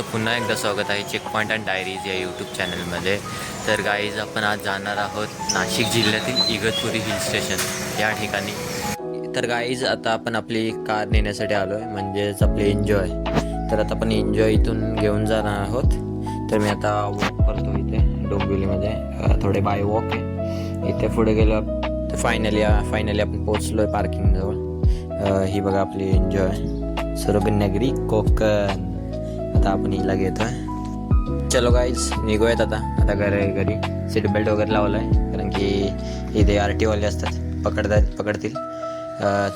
तर तुमचं पुन्हा एकदा स्वागत आहे चेक पॉईंट अँड डायरीज या यूट्यूब चॅनलमध्ये तर गाईज आपण आज जाणार आहोत नाशिक जिल्ह्यातील इगतपुरी हिल स्टेशन या ठिकाणी. तर गाईज आता आपण आपली कार नेण्यासाठी आलो आहे म्हणजेच आपले एन्जॉय तर आता आपण एन्जॉय इथून घेऊन जाणार आहोत. तर मी आता वॉक करतो इथे डोंबिवलीमध्ये. थोडे बाय वॉक आहे. इथे पुढे गेलो तर फायनली फायनली आपण पोचलो आहे पार्किंगजवळ ही बघा आपली एन्जॉय सुरगनगरी कोकण. आता आपण हिला घेतोय. चलो गाईज निघूयात आता. आता घरी घरी. सीट बेल्ट वगैरे लावला आहे कारण की इथे आर टी वाले असतात. पकडतात पकडतील.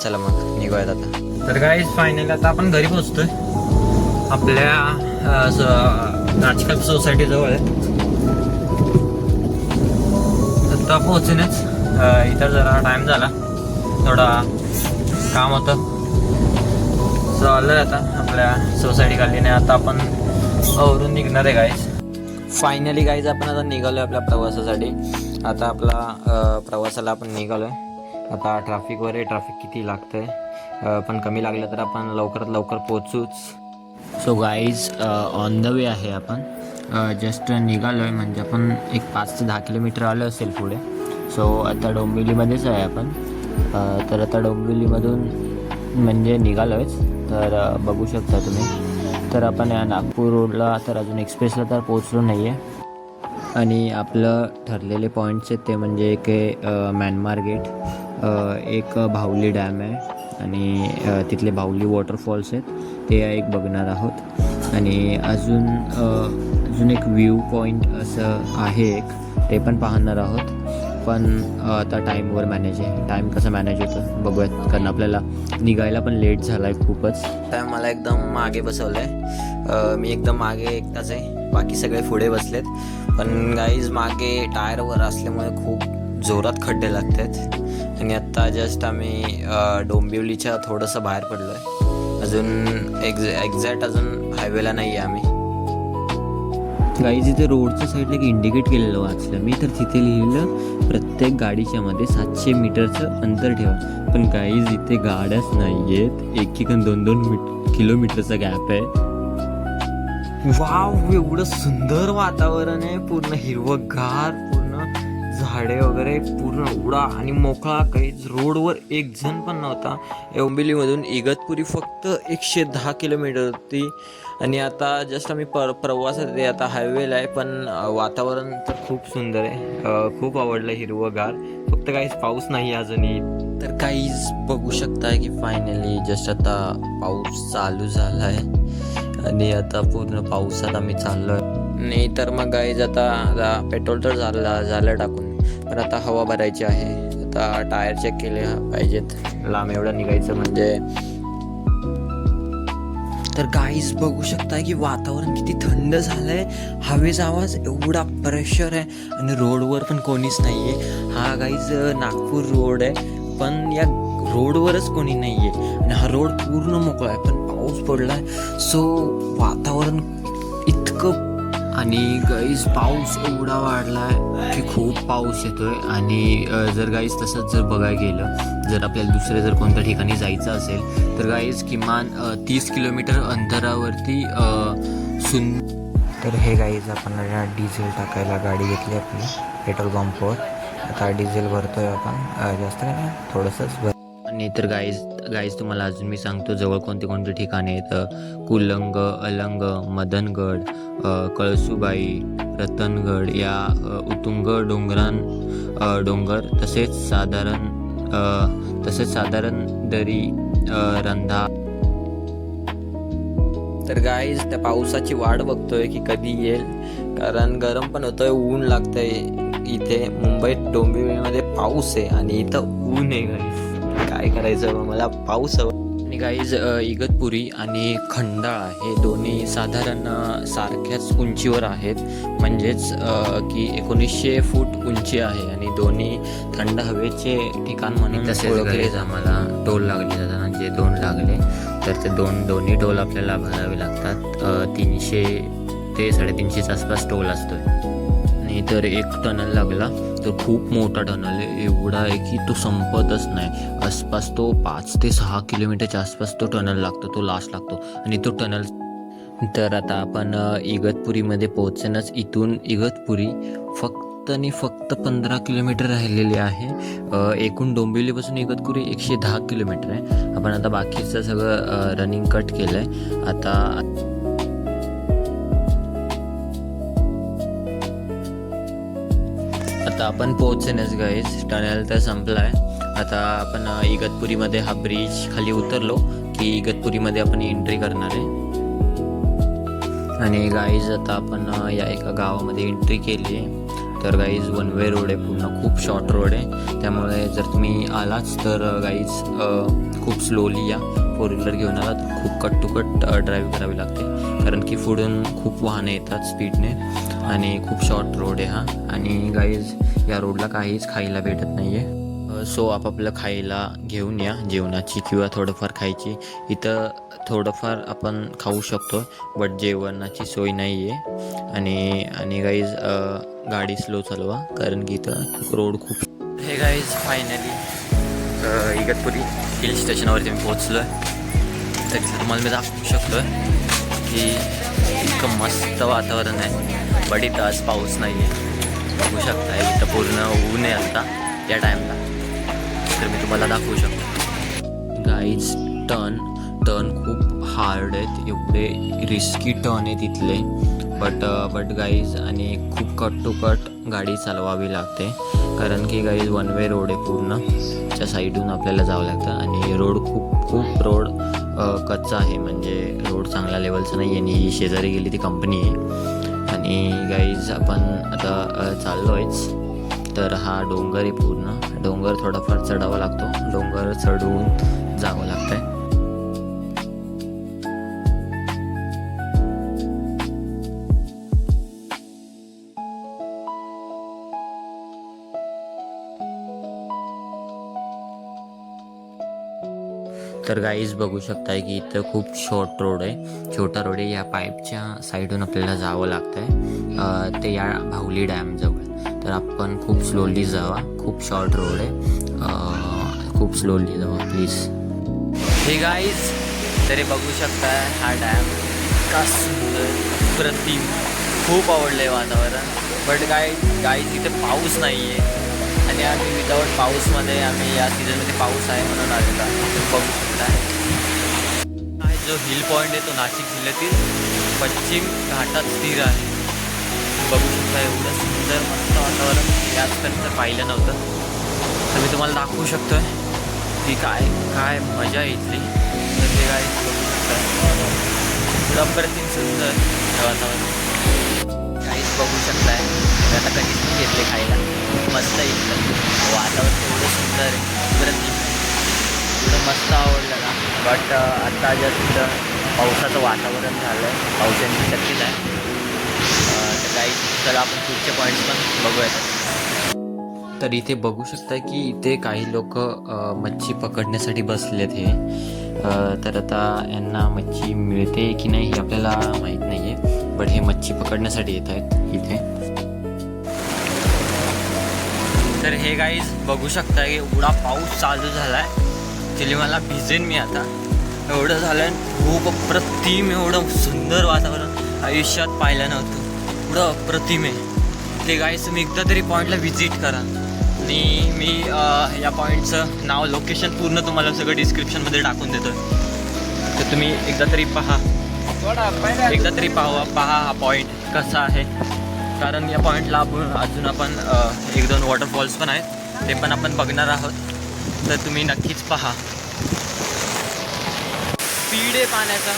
चला मग निघूयात आता. तर गाईज फायनल आता आपण घरी पोचतोय आपल्या नाचकल सोसायटी जवळ आहे. आता पोहोचेनच इतर इथं जरा टाइम झाला. थोडा काम होतं. झालं आता आपल्या सोसायटी गाडीने आता आपण आवरून निघणार आहे गाईज फायनली गाईज आपण आता निघालो आहे आपल्या प्रवासासाठी. आता आपला प्रवासाला आपण निघालो आहे आता ट्रॅफिक वगैरे ट्रॅफिक किती लागतंय? आहे पण कमी लागलं तर आपण लवकरात लवकर पोचूच so guys on the way आहे आपण. जस्ट निघालो आहे म्हणजे आपण एक पाच ते दहा किलोमीटर आलो असेल पुढे. सो आता डोंबिवलीमध्येच आहे आपण. तर आता डोंबिवलीमधून म्हणजे निघालो आहेच तर बघू शकता तुम्ही. तर आपण या नागपूर रोडला तर अजून एक्सप्रेसला तर पोचलो नाही आहे आणि आपलं ठरलेले पॉईंट्स आहेत ते म्हणजे एक म्यानमार गेट एक भावली डॅम आहे आणि तिथले भावली वॉटरफॉल्स आहेत. ते एक बघणार आहोत. आणि अजून अजून एक व्ह्यू पॉईंट असं आहे एक ते पण पाहणार आहोत. पण आता टाईमवर मॅनेज आहे. टाईम कसं मॅनेज होतं? बघूयात. कारण आपल्याला निघायला पण लेट झाला आहे खूपच. टाईम मला एकदम मागे बसवलं आहे मी एकदम मागे एकटाच आहे. बाकी सगळे पुढे बसलेत. पण गाईज मागे टायरवर असल्यामुळे खूप जोरात खड्डे लागत आहेत आणि आत्ता जस्ट आम्ही डोंबिवलीच्या थोडंसं बाहेर पडलो आहे अजून एक्झॅ एक्झॅक्ट अजून हायवेला नाही आहे आम्ही. गाईज इथे रोडच्या साईडला एक इंडिकेट केलेलं वाचलं. मी तर तिथे लिहिलं प्रत्येक गाडीच्या मध्ये सातशे मीटरचं अंतर ठेवा. पण गाईज इथे गाड्याच नाही आहेत एक एक दोन दोन मीट किलोमीटरचा गॅप आहे. वाव एवढं सुंदर वातावरण आहे. पूर्ण हिरवंगार पूर्ण झाडे वगैरे पूर्ण उडा आणि मोकळा. काहीच रोडवर एक जण पण नव्हता. एवंबिलीमधून इगतपुरी फक्त एकशे दहा किलोमीटर होती. आणि आता जस्ट आम्ही पर प्रवासात आहे आता हायवेला आहे पण वातावरण तर खूप सुंदर आहे. खूप आवडलं हिरवंगार. फक्त काहीच पाऊस नाही अजूनही. तर काहीच बघू शकताय की फायनली जस्ट आता पाऊस चालू झाला आहे आणि आता पूर्ण पावसात आम्ही आहे नाही तर मग गाईज आता आता पेट्रोल तर झालं झालं टाकून. पण आता हवा भरायची आहे. आता टायर चेक केले पाहिजेत. लांब एवढं निघायचं म्हणजे तर गाईज बघू शकता की वातावरण किती थंड झालं आहे हवेचा आवाज एवढा प्रेशर आहे आणि रोडवर पण कोणीच नाही आहे हा गाईज नागपूर रोड आहे पण या रोडवरच कोणी नाही आहे आणि हा रोड पूर्ण मोकळा आहे पण पाऊस पडला आहे सो वातावरण आणि गाईज पाऊस एवढा वाढला आहे की खूप पाऊस येतोय. आणि जर गाईज तसंच जर बघायला गेलं जर आपल्याला दुसऱ्या जर कोणत्या ठिकाणी जायचं असेल तर गाईज किमान तीस किलोमीटर अंतरावरती सुन तर हे गाईज आपण डिझेल टाकायला गाडी घेतली आपली पेट्रोल पंपवर आता डिझेल भरतोय आपण. जास्त काय नाही थोडंसंच भर आणि तर गाईज गाईज तुम्हाला अजून मी सांगतो जवळ कोणते कोणते ठिकाणे आहेत कुलंग अलंग मदनगड कळसूबाई कळसुबाई रतनगड या उतुंग डोंगरां डोंगर तसेच साधारण तसेच साधारण दरी रंधा. तर गाईज त्या पावसाची वाट बघतोय की कधी येईल कारण गरम पण होतंय ऊन लागतंय. इथे मुंबईत डोंबिवलीमध्ये पाऊस आहे आणि इथं ऊन आहे गाईज काय करायचं? बा, मला पाऊस हवा. आणि गाईज इगतपुरी आणि खंडाळा हे दोन्ही साधारण सारख्याच उंचीवर आहेत. म्हणजेच की एकोणीसशे फूट उंची आहे आणि दोन्ही थंड हवेचे ठिकाण म्हणून ओळखले आम्हाला टोल लागले जातात जे दोन लागले तर ते दोन दोन्ही टोल आपल्याला भरावे लागतात. अ, तीनशे ते साडेतीनशेच्या आसपास टोल असतोय. आणि तर एक टनल लागला. तर खूप मोठा टनल आहे एवढा आहे की तो संपतच नाही. आसपास तो पाच ते सहा किलोमीटरच्या आसपास तो टनल लागतो तो लास्ट लागतो. आणि तो टनल तर आता आपण इगतपुरीमध्ये पोहोचेनच. इथून इगतपुरी फक्त आणि फक्त पंधरा किलोमीटर राहिलेले आहे. एकूण डोंबिवलीपासून इगतपुरी एकशे दहा किलोमीटर आहे. आपण आता बाकीचं सगळं रनिंग कट केलं आहे आता आता आपण पोहोचणच गाईज टनेल तर संपला आहे आता आपण इगतपुरीमध्ये हा ब्रिज खाली उतरलो की इगतपुरीमध्ये आपण एंट्री करणार आहे. आणि गाईज आता आपण या एका गावामध्ये एंट्री केली आहे. तर गाईज वन वे रोड आहे पूर्ण. खूप शॉर्ट रोड आहे. त्यामुळे जर तुम्ही आलाच तर गाईज खूप स्लोली या. फोर व्हीलर घेऊन आलात खूप कट टू कट ड्राईव्ह करावी लागते. कारण की पुढून खूप वाहनं येतात स्पीडने आणि खूप शॉर्ट रोड आहे हा. आणि गाईज या रोडला काहीच खायला भेटत नाही आहे सो आपापलं खायला घेऊन या जेवणाची किंवा थोडंफार खायची. इथं थोडंफार आपण खाऊ शकतो बट जेवणाची सोय नाही आहे आणि आणि गाईज गाडी स्लो चालवा कारण की इथं रोड खूप हे गाईज फायनली इगतपुरी हिल स्टेशनवरती मी पोहोचलो आहे तर तुम्हाला मी दाखवू शकतो की इतकं मस्त वातावरण आहे. बट इथं आज पाऊस नाही आहे बघू शकता इथं पूर्ण ऊन आहे आता या टाईमला तर मी तुम्हाला दाखवू शकतो. गाईज टर्न टर्न खूप हार्ड आहेत. एवढे रिस्की टर्न आहे तिथले बट बट गाईज आणि खूप कट टू कट गाडी चालवावी लागते. कारण की गाईज वन वे रोड आहे पूर्ण. त्या साईडून आपल्याला जावं लागतं. आणि रोड खूप खूप रोड uh, कच्चा आहे. म्हणजे रोड चांगल्या लेवलचा नाही आहे आणि ही शेजारी गेली ती कंपनी आहे. आणि गाईज आपण आता चाललो आहेच तर हा डोंगर आहे पूर्ण. डोंगर थोडाफार चढावा लागतो. डोंगर चढवून जावं आहे तर गाईज बघू शकताय की इथं खूप शॉर्ट रोड आहे. छोटा रोड आहे. या पाईपच्या साईडून आपल्याला जावं लागतं आहे ते या भाऊली डॅमजवळ तर आपण खूप स्लोली जावा. खूप शॉर्ट रोड आहे. खूप स्लोली जावा प्लीज हे गाईज तरी बघू शकताय हा डॅम का सुंदर प्रतिम खूप आवडलं आहे वातावरण. बट गाय गाईज इथे पाऊस नाही आहे आणि आम्ही विदाऊट पाऊसमध्ये आम्ही या सीझनमध्ये पाऊस आहे म्हणून आलेलो आहे तुम्ही बघू शकता. आहे जो हिल पॉईंट आहे तो नाशिक जिल्ह्यातील पश्चिम घाटात स्थिर आहे. बघू शकता एवढं सुंदर मस्त वातावरण. याचपर्यंत पाहिलं नव्हतं. तर मी तुम्हाला दाखवू शकतोय की काय काय मजा इथली. तर ते काय बघू शकता. अप्रतिम सुंदर वातावरण. काहीच बघू शकताय. आता कधीच घेतले खायला. मस्त आहे इथलं. वातावरण एवढं सुंदर आहे. प्रतिम एवढं मस्त आवडलं ना. बट आत्ता तिथं पावसाचं वातावरण झालं आहे येण्याची शक्यता आहे. तर काही चला आपण पुढचे पॉईंट्स पण बघूयात. तर इथे बघू शकता की इथे काही लोक मच्छी पकडण्यासाठी बसलेत हे. अ, तर आता यांना मच्छी मिळते की नाही हे आपल्याला माहीत नाही आहे बट हे मच्छी पकडण्यासाठी येत आहेत इथे. तर हे गाईज बघू शकता की एवढा पाऊस चालू झाला आहे ॲक्च्युली मला भिजेन मी आता एवढं झालं आहे खूप अप्रतिम एवढं सुंदर वातावरण आयुष्यात पाहिलं नव्हतं. एवढं अप्रतिम आहे. ते गाईज तुम्ही एकदा तरी पॉईंटला व्हिजिट करा. आणि मी या पॉईंटचं नाव लोकेशन पूर्ण तुम्हाला सगळं डिस्क्रिप्शनमध्ये टाकून देतो तर तुम्ही एकदा तरी पहा. एकदा तरी पाहा पहा हा पॉईंट कसा आहे. कारण या पॉईंटला आपण अजून आपण एक दोन वॉटरफॉल्स पण आहेत. ते पण आपण बघणार आहोत. तर तुम्ही नक्कीच पहा. स्पीड आहे पाण्याचा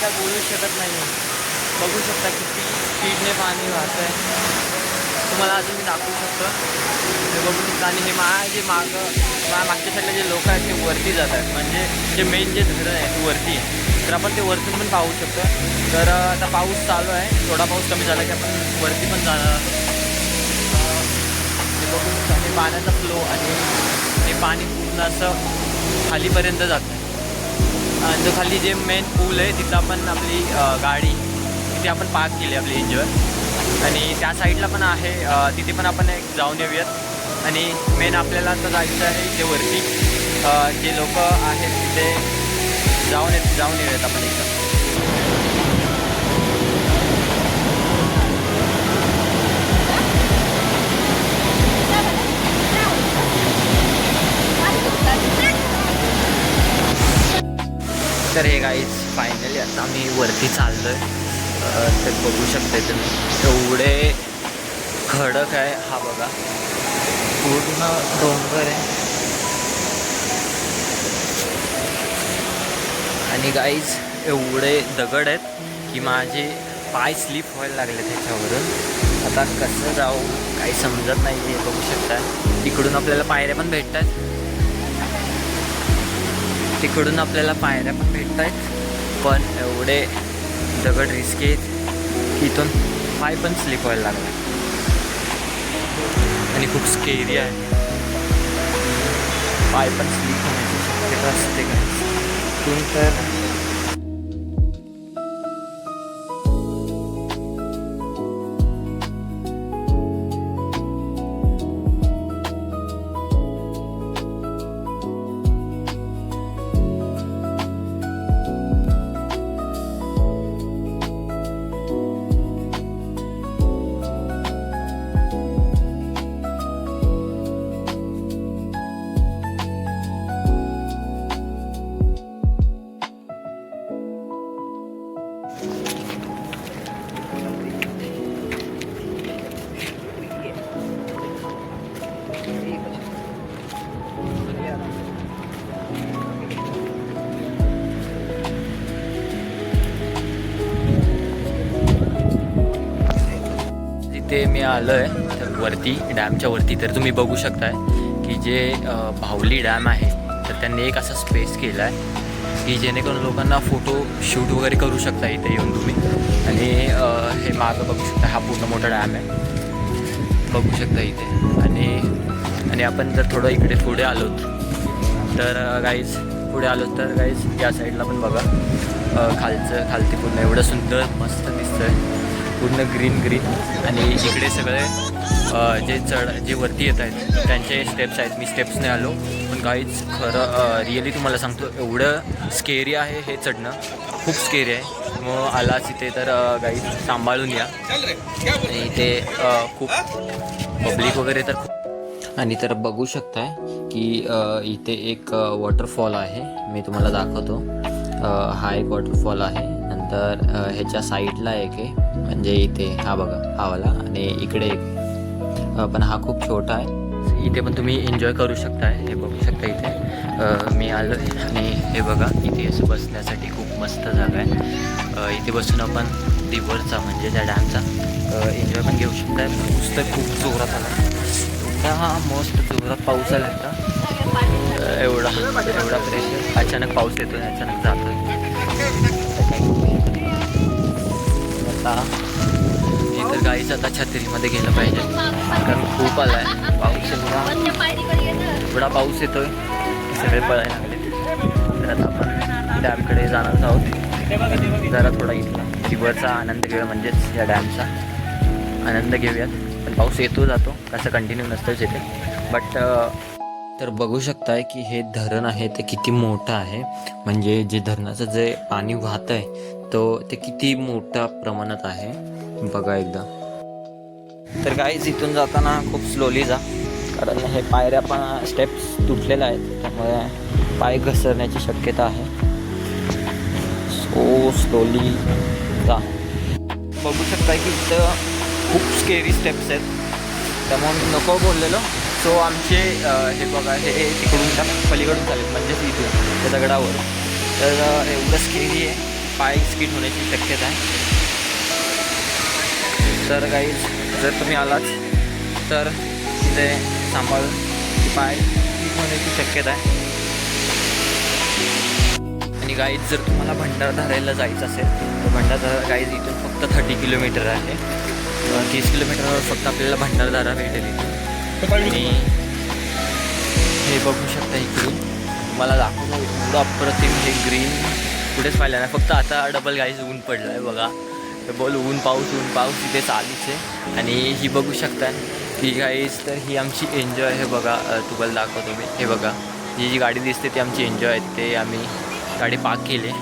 काय बोलू शकत नाही बघू शकता किती स्पीडने पाणी वाहत आहे तुम्हाला अजून मी दाखवू शकतो. हे बघू शकता. आणि हे मा जे मागं मागच्या साईडला जे लोक आहेत ते वरती जातात म्हणजे जे मेन जे धरण आहे ते वरती. आहे तर आपण ते वरती पण पाहू शकतो. तर आता पाऊस चालू आहे. थोडा पाऊस कमी झाला की आपण वरती पण जाणार ते बघू हे पाण्याचा फ्लो आणि हे पाणी पूर्ण असं खालीपर्यंत जातं. आणि जो खाली जे मेन पूल आहे तिथं आपण आपली गाडी तिथे आपण पार्क केली आपली एन्जॉय आणि त्या साईडला पण आहे तिथे पण आपण एक जाऊन येऊयात. आणि मेन आपल्याला आता जायचं आहे इथे वरती. जे लोक आहेत तिथे जाऊन येत जाऊन येऊयात आपण एकदा. तर हे गाईज फायनली आता मी वरती चाललो आहे तर बघू शकते तुम्ही. एवढे खडक आहे. हा बघा. पूर्ण डोंगर आहे. आणि गाईज एवढे दगड आहेत की माझे पाय स्लिप व्हायला लागले त्याच्यावरून. आता कसं जाऊ काही समजत नाही हे बघू शकता तिकडून आपल्याला पायऱ्या पण भेटतात तिकडून आपल्याला पायऱ्या पण भेटत आहेत पण एवढे दगड रिस्क आहेत की इथून पाय पण स्लिप व्हायला लागला. आणि खूप स्केरी आहे. पाय पण स्लिप होण्याची शक्यता असते काय इथून तर आलो आहे वरती डॅमच्या वरती तर तुम्ही बघू शकताय की जे भावली डॅम आहे तर त्यांनी एक असा स्पेस केला आहे की जेणेकरून लोकांना फोटो शूट वगैरे करू शकता इथे येऊन तुम्ही. आणि हे मागं बघू शकता हा पूर्ण मोठा डॅम आहे. बघू शकता इथे. आणि आणि आपण जर थोडं इकडे पुढे आलोत तर गाईज पुढे आलो तर गाईज या साईडला पण बघा. खालचं खालती पूर्ण एवढं सुंदर मस्त दिसतं आहे पूर्ण ग्रीन ग्रीन आणि इकडे सगळे जे चढ जे वरती येत आहेत त्यांचे स्टेप्स आहेत. मी स्टेप्सने आलो. पण काहीच खरं रिअली तुम्हाला सांगतो एवढं स्केरी आहे हे चढणं. खूप स्केरी आहे. मग आलाच इथे तर गाईज सांभाळून या. आणि इथे खूप पब्लिक वगैरे तर खूप आणि तर बघू शकताय की इथे एक वॉटरफॉल आहे. मी तुम्हाला दाखवतो. हा एक वॉटरफॉल आहे. तर ह्याच्या साईडला एक आहे म्हणजे इथे हा बघा हा वाला आणि इकडे एक. पण हा खूप छोटा आहे. इथे पण तुम्ही एन्जॉय करू शकताय हे बघू शकता इथे. मी आलो आहे आणि हे बघा इथे असं बसण्यासाठी खूप मस्त जागा आहे. इथे बसून आपण रिव्हरचा म्हणजे त्या डॅमचा एन्जॉय पण घेऊ शकताय. पुस्तक खूप जोरात आला एवढा मस्त जोरात पाऊस आला आता. एवढा एवढा प्रेशर अचानक पाऊस येतो अचानक जातो तर गाईच आता छत्रीमध्ये गेलं पाहिजे. कारण खूप आलाय. पाऊस एवढा एवढा पाऊस येतोय. सगळे पळायला लागले. तर आता आपण डॅमकडे जाणार आहोत. जरा थोडा इथला रिव्हरचा आनंद घेऊया म्हणजेच या डॅमचा आनंद घेऊयात. पण पाऊस येतो जातो. कसं कंटिन्यू नसतंच येते बट तर बघू शकताय की हे धरण आहे ते किती मोठं आहे. म्हणजे जे धरणाचं जे पाणी वाहत आहे तो ते किती मोठ्या प्रमाणात आहे. बघा एकदा. तर काहीच इथून जाताना खूप स्लोली जा. कारण हे पायऱ्या पण स्टेप्स तुटलेल्या आहेत. त्यामुळे पाय घसरण्याची शक्यता आहे. सो स्लोली जा. बघू शकता की इथं खूप स्केरी स्टेप्स आहेत. त्यामुळे मी नको बोललेलो. सो आमचे हे बघा हे तिकडून त्या पलीकडून चालेल म्हणजेच इथून त्या दगडावर. तर एवढं स्केरी आहे. पाय स्किट होण्याची शक्यता आहे. तर काही जर तुम्ही आलात तर तिथे सांभाळून पाय होण्याची शक्यता आहे. आणि गाईज जर तुम्हाला भंडारधारेला जायचं असेल तर भंडारधारा गाईज इथून फक्त थर्टी किलोमीटर आहे. तीस किलोमीटरवर फक्त आपल्याला भंडारधारा भेटेल इथून आणि हे बघू शकता इकडून. मला दाखवतो एवढं अप्रतिम हे ग्रीन कुठेच पाहिलं नाही. फक्त आता डबल गाईज ऊन पडलं आहे बघा. डबल ऊन पाऊस ऊन पाऊस तिथे चालूच आहे. आणि ही बघू शकता ही गाईज तर ही आमची एन्जॉय आहे बघा. तुम्हाला दाखवतो मी. हे बघा ही जी गाडी दिसते ती आमची एन्जॉय आहे ते आम्ही गाडी पार्क केली.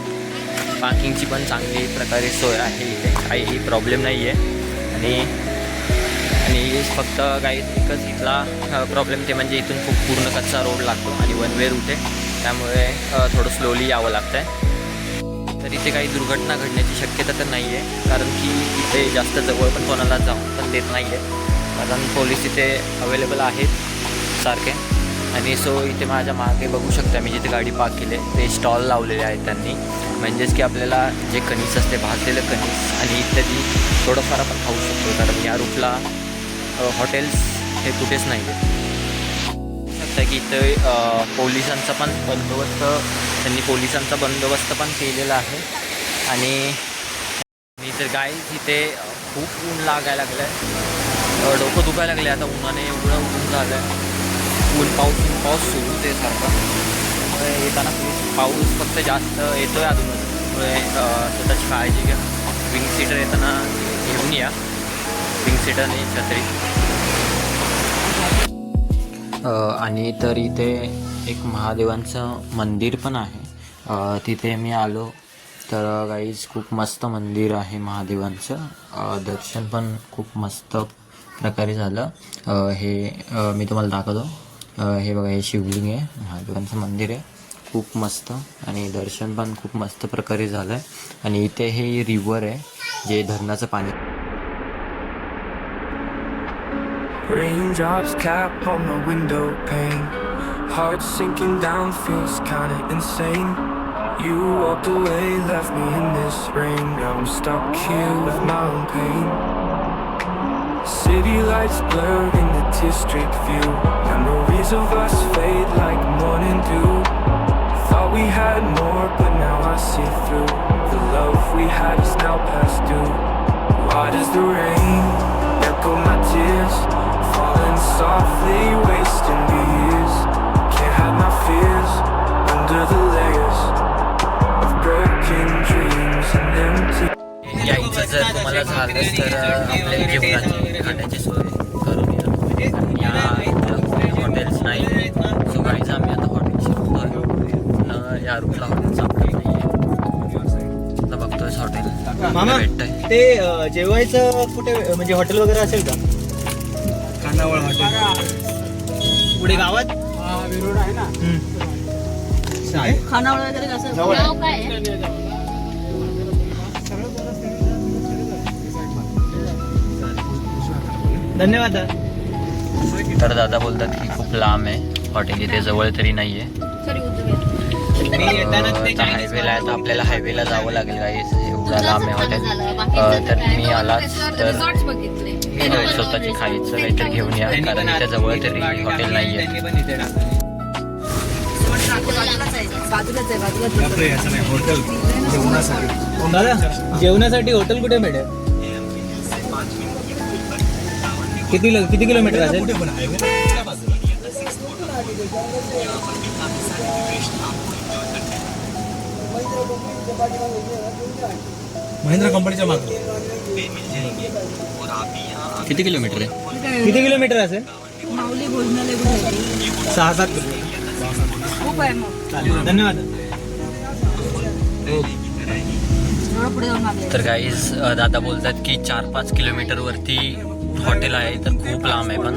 पार्किंगची पण चांगली प्रकारे सोय आहे इथे. काही प्रॉब्लेम नाही आहे आणि आणि फक्त काही एकच इथला प्रॉब्लेम ते म्हणजे इथून खूप पूर्ण कच्चा रोड लागतो. आणि वन वे रूट आहे. त्यामुळे थोडं स्लोली यावं लागतं आहे तर इथे काही दुर्घटना घडण्याची शक्यता तर नाही आहे. कारण की इथे जास्त जवळ पण कोणाला जाऊन पण देत नाही आहे. कारण पोलीस इथे अवेलेबल आहेत सारखे. आणि सो इथे माझ्या मागे बघू शकता मी जिथे गाडी पार्क केली आहे. ते स्टॉल लावलेले आहेत त्यांनी. म्हणजेच की आपल्याला जे कणीस असते भाजलेलं कणीस आणि इत्यादी थोडंफार आपण खाऊ शकतो. कारण या रूटला हॉटेल्स हे कुठेच नाही आहेत शकता की इथं पोलिसांचा पण बंदोबस्त त्यांनी पोलिसांचा बंदोबस्त पण केलेला आहे. आणि मी तर गाय इथे खूप ऊन लागायला लागलं आहे डोकं दुखायला लागले आता उन्हाने एवढं ऊन झालं आहे ऊन पाऊस ऊन पाऊस सुरू होते सारखं. त्यामुळे येताना पाऊस फक्त जास्त येतो आहे अजून. त्यामुळे स्वतःची काळजी घ्या. विंग सीटर येताना घेऊन या. विंग सीटर आणि छत्री. आणि तर इथे एक महादेवांचं मंदिर पण आहे. तिथे मी आलो. तर गाईज खूप मस्त मंदिर आहे महादेवांचं. दर्शन पण खूप मस्त प्रकारे झालं. हे मी तुम्हाला दाखवतो. हे बघा हे शिवलिंग आहे. महादेवांचं मंदिर आहे. खूप मस्त आणि दर्शन पण खूप मस्त प्रकारे झालं आहे आणि इथे हे रिवर आहे जे धरणाचं पाणी. Raindrops cap on the window pane. Heart sinking down feels kinda insane. You walked away, left me in this rain. Now I'm stuck here with my own pain. City lights blur in the district view. Memories of us fade like morning dew. Thought we had more, but now I see through. The love we had is now past due. Why does the rain echo my tears? Falling softly, wasting the years. Hide my fears under the layers of broken dreams and empty. यायचं जर तुम्हाला झालं तर आपल्या जेवणाची खाण्याची सोय करून या. हॉटेल्स नाही. सो गाईज आम्ही आता हॉटेल शिकतोय पण या रूटला हॉटेल सापडत नाही आता बघतोय हॉटेल मामा ते जेवायचं कुठे म्हणजे हॉटेल वगैरे असेल का? खानावळ हॉटेल पुढे गावात? विरोड आहे ना. हम्म. खानावळ वगैरे कसं? जवळ आहे. नाव काय? आहे? धन्यवाद. तर दादा बोलतात की खूप लांब आहे. हॉटेल इथे जवळ तरी नाही आहे. मी येताना ते हायवेला आहे तर आपल्याला हायवेला जावं लागेल गाईज एवढा लांब आहे हॉटेल. अ, तर तुम्ही आलात तर रिसॉर्ट्स बघितले. होय, स्वतःची खायचं काहीतरी घेऊन या त्यांनी कारण इथे जवळ तरी हॉटेल टाकली, नाही आहे त्यांनी पण इथे टाकली. दादा जेवणासाठी हॉटेल कुठे किती किती किलोमीटर असेल? कुठे महिंद्रा कंपनीच्या मागे. किती किलोमीटर आहे? किती किलोमीटर असेल? कुठे आहे? सहा सात किलोमीटर खूप आहे मग चालेल धन्यवाद तर काहीच दादा बोलतात की चार पाँच किलोमीटर वरती हॉटेल है तर खूप लांब आहे पण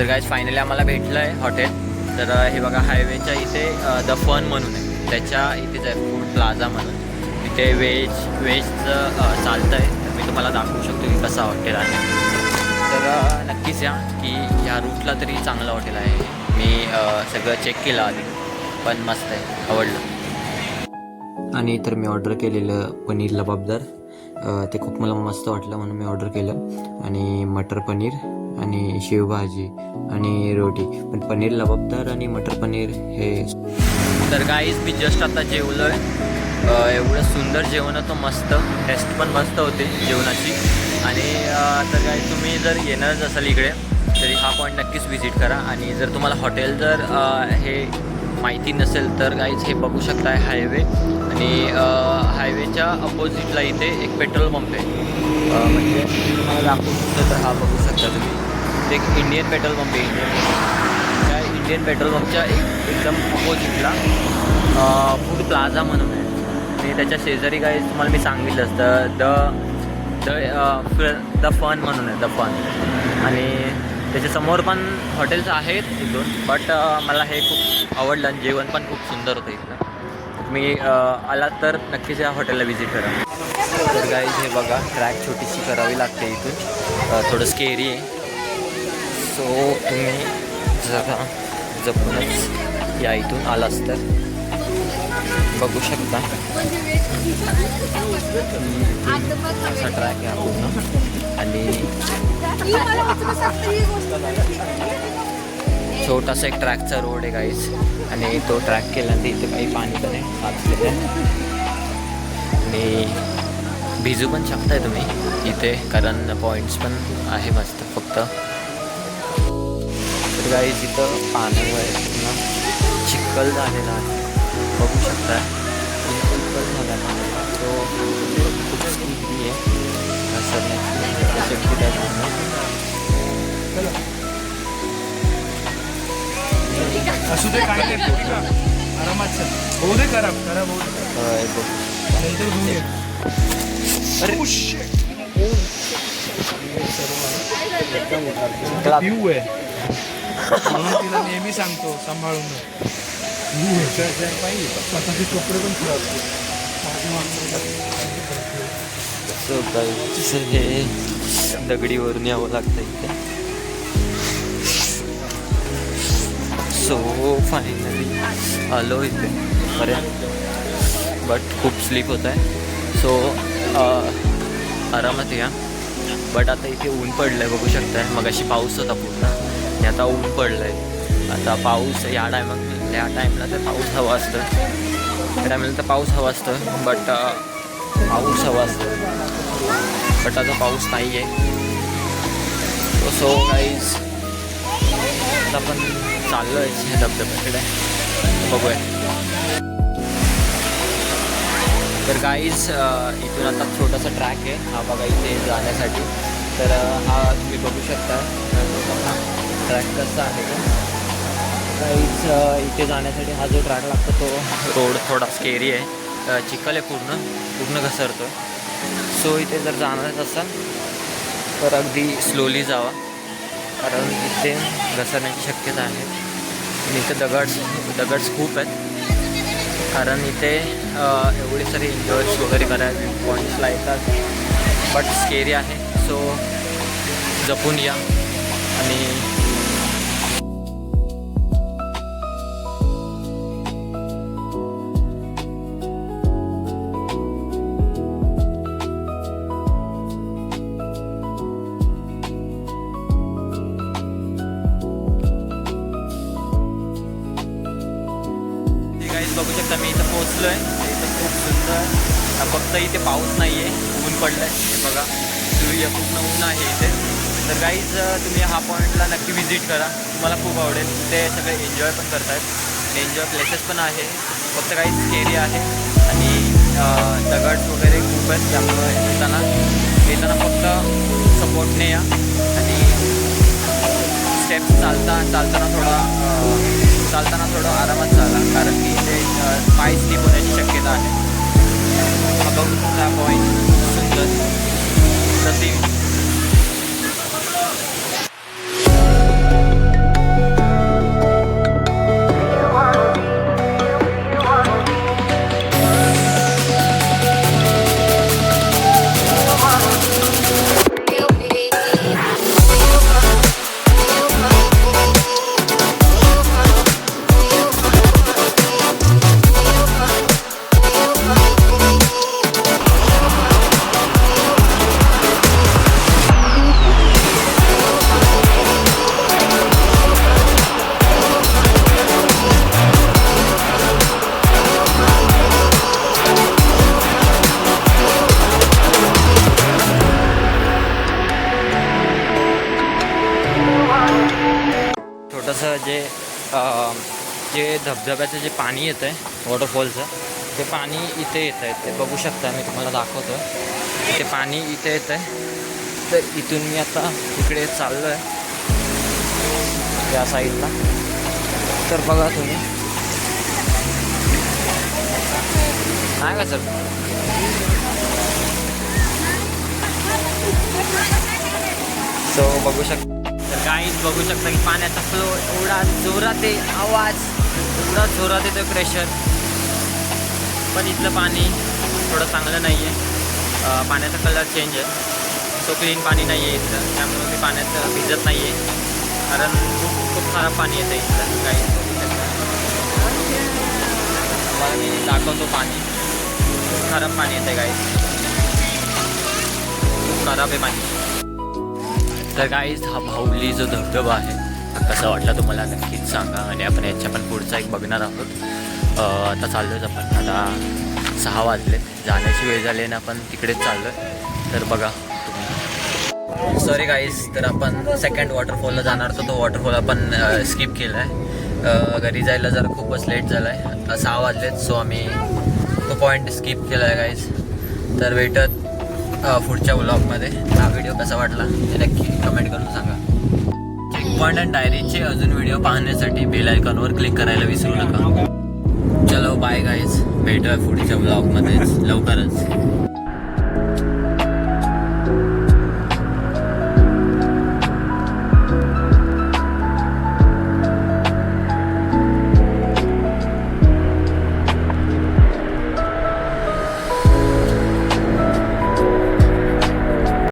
तर काय फायनली आम्हाला भेटलं आहे हॉटेल तर हे बघा हायवेच्या इथे द फन म्हणून आहे. त्याच्या इथेच आहे फूड प्लाझा म्हणून. तिथे व्हेज व्हेजचं चालतं आहे तर मी तुम्हाला दाखवू शकतो की कसं हॉटेल आहे. तर नक्कीच या की ह्या रूटला तरी चांगलं हॉटेल आहे. मी सगळं चेक केलं आधी. पण मस्त आहे आवडलं. आणि तर मी ऑर्डर केलेलं पनीर लबाबदार ते खूप मला मस्त वाटलं म्हणून मी ऑर्डर केलं. आणि मटर पनीर आणि शेवभाजी आणि रोटी. पण पनीर लबाबदार आणि मटर पनीर हे तर काहीच मी जस्ट आता जेवलो आहे एवढं सुंदर जेवण होतं मस्त. टेस्ट पण मस्त होते जेवणाची. आणि तर काय तुम्ही जर येणारच असाल इकडे तरी हा पॉईंट नक्कीच व्हिजिट करा. आणि जर तुम्हाला हॉटेल जर हे माहिती नसेल तर काहीच हे बघू शकताय हायवे आणि हायवेच्या अपोजिटला इथे एक पेट्रोल पंप आहे. म्हणजे तुम्हाला दाखवू शकतो तर हा बघू शकता तुम्ही. इथे एक इंडियन पेट्रोल पंप आहे इंडियन त्या इंडियन पेट्रोल पंपच्या एक एकदम अपोजिटला फूड प्लाझा म्हणून आहे. आणि त्याच्या शेजारी काय तुम्हाला मी सांगितलं असतं द द द फन म्हणून आहे द फन आणि त्याच्यासमोर पण हॉटेल्स आहेत इथून बट मला हे खूप आवडलं आणि जेवण पण खूप सुंदर होतं इथलं. तुम्ही आलात तर नक्कीच या हॉटेलला व्हिजिट करा तर गाईज हे बघा ट्रॅक छोटीशी करावी लागते इथून. थोडं स्केरी आहे. सो तुम्ही जरा जपूनच या इथून आलास तर बघू शकता. असा ट्रॅक आहे पूर्ण. आणि छोटासा एक ट्रॅकचा रोड आहे गाईज आणि तो ट्रॅक केल्यानंतर इथे काही पाणी पण आहे आहे. आणि भिजू पण शकताय तुम्ही. इथे कारण पॉईंट्स पण आहे मस्त फक्त. तर गाईज इथं पाण्यामुळे पूर्ण चिखल झालेला आहे. बघू शकता. चिखल आहे. तो खूप स्किरी आहे. घसरण्याची शक्यता आहे असू दे काय आहे. आरामात होऊ दे खराब खराब होऊ दे अरे आहे म्हणून तिला नेहमी सांगतो सांभाळून स्वतःचे कपडे पण खराब सो हे दगडीवरून यावं लागतं इथे. सो फायनली आलो इथे. पर्यंत बट खूप स्लीप होत आहे. सो आरामात या. बट आता इथे ऊन पडलं आहे बघू शकताय. मग अशी पाऊस होता पूर्ण. आणि आता ऊन पडलं आहे आता पाऊस या टायमात या टाईमला तर पाऊस हवा असतं. या टायमाला तर पाऊस हवा असतं बट पाऊस हवा असतो. बट आता पाऊस नाही आहे सो गाईज आता आपण चाललो आहे धबधब्याकडे. बघूया. तर गाईज इथून आता छोटासा ट्रॅक आहे. हा बघा इथे जाण्यासाठी. तर हा तुम्ही बघू शकता. ट्रॅक कसा आहे काहीच इथे जाण्यासाठी हा जो ट्रॅक लागतो तो रोड थोडा स्केरी आहे. चिखल आहे पूर्ण. पूर्ण घसरतो सो इथे जर जाणारच असाल तर अगदी स्लोली जावा. कारण इथे घसरण्याची शक्यता आहे. आणि इथे दगड दगड्स खूप आहेत. कारण इथे एवढे सारे एन्जॉयस वगैरे करायला पॉईंट्सला येतात बट स्केरी आहे. सो जपून या. आणि बघू शकता मी इथं पोहोचलो आहे इथं खूप सुंदर. फक्त इथे पाऊस नाही आहे ऊन पडलं आहे हे बघा सूर्य पूर्ण ऊन आहे इथे. तर गाईज तुम्ही हा पॉईंटला नक्की व्हिजिट करा. तुम्हाला खूप आवडेल. ते सगळे एन्जॉय पण करतायत. एन्जॉय प्लेसेस पण आहे. फक्त काही स्केरी आहे. आणि दगड वगैरे खूप आहेत त्यामुळे येताना येताना फक्त सपोर्टने या. आणि स्टेप्स चालता चालताना थोडा चालताना थोडं आरामात चाला कारण की इथे पाय स्लिप होण्याची शक्यता आहे. हा बघू शकता पॉईंट सुंदर. प्रतिम धबधब्याचं जे पाणी येतं आहे वॉटरफॉलचं ते पाणी इथे येतं आहे ते बघू शकता मी तुम्हाला दाखवतो ते पाणी इथे येतं आहे तर इथून मी आता इकडे चाललो आहे या साईडला. तर बघा तुम्ही. नाही का सर? सो बघू शक तर काहीच बघू शकता की पाण्याचा फ्लो एवढा जोरात आहे आवाज. एवढा जोरात येतो प्रेशर पण इथलं पाणी थोडं चांगलं नाही आहे पाण्याचा कलर चेंज आहे. तो क्लीन पाणी नाही आहे इथलं. त्यामुळे मी पाण्यात भिजत नाही आहे कारण खूप खूप खराब पाणी येतं इथलं. काही तुम्हाला मी दाखवतो पाणी. खूप खराब पाणी येतं काही खूप खराब आहे पाणी. तर गाईज हा भाऊली जो धबधबा आहे. कसा वाटला तुम्हाला नक्कीच सांगा. आणि आपण याच्या पण पुढचा एक बघणार आहोत. आता चाललोच आपण. आता सहा वाजले. जाण्याची वेळ झाली आणि आपण तिकडेच चाललो तर बघा सॉरी गाईज तर आपण सेकंड वॉटरफॉलला जाणार तर तो वॉटरफॉल आपण स्किप केला आहे घरी जायला जरा खूपच लेट झाला आहे आता सहा वाजलेत सो आम्ही तो पॉईंट स्किप केला आहे गाईज तर भेटत पुढच्या ब्लॉगमध्ये हा व्हिडिओ कसा वाटला ते नक्की कमेंट करून सांगा. चेक अँड डायरीचे अजून व्हिडिओ पाहण्यासाठी बेल आयकॉनवर क्लिक करायला विसरू नका. चलो बाय गाईज भेटूया पुढच्या ब्लॉगमध्येच लवकरच.